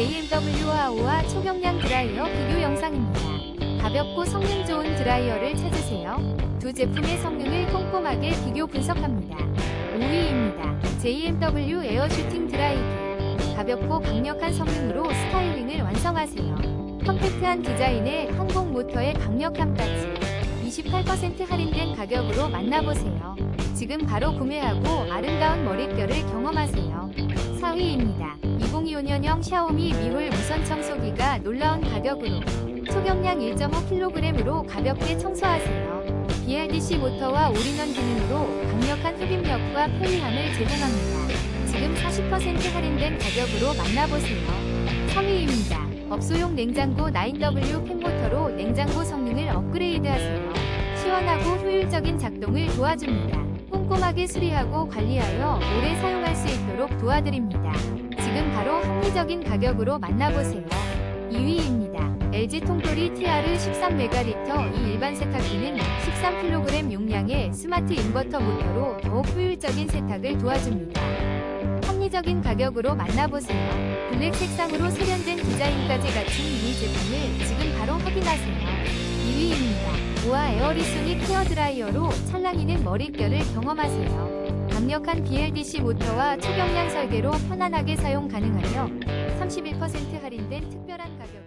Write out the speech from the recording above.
JMW와 초경량 드라이어 비교 영상입니다. 가볍고 성능 좋은 드라이어를 찾으세요. 두 제품의 성능을 꼼꼼하게 비교 분석합니다. 5위입니다. JMW 에어슈팅 드라이기. 가볍고 강력한 성능으로 스타일링을 완성하세요. 컴팩트한 디자인에 항공 모터의 강력함까지 28% 할인된 가격으로 만나보세요. 지금 바로 구매하고 아름다운 머릿결을 경험하세요. 4위입니다. 2025년형 샤오미 미홀 무선 청소기가 놀라운 가격으로 초경량 1.5kg으로 가볍게 청소하세요. BRDC 모터와 올인원 기능으로 강력한 흡입력과 편리함을 제공합니다. 지금 40% 할인된 가격으로 만나보세요. 3위입니다. 업소용 냉장고 9W 팬모터로 냉장고 성능을 업그레이드하세요. 시원하고 효율적인 작동을 도와줍니다. 꼼꼼하게 수리하고 관리하여 오래 사용할 수 있도록 도와드립니다. 지금 바로 합리적인 가격으로 만나보세요. 2위입니다. LG 통돌이 TR 13메가리터 이 일반 세탁기는 13kg 용량의 스마트 인버터 모터로 더욱 효율적인 세탁을 도와줍니다. 합리적인 가격으로 만나보세요. 블랙 색상으로 세련된 디자인까지 갖춘 이 제품을 지금 바로 확인하세요. 2위입니다. 보아 에어리소닉 헤어 드라이어로 찰랑이는 머릿결을 경험하세요. 강력한 BLDC 모터와 초경량 설계로 편안하게 사용 가능하며 31% 할인된 특별한 가격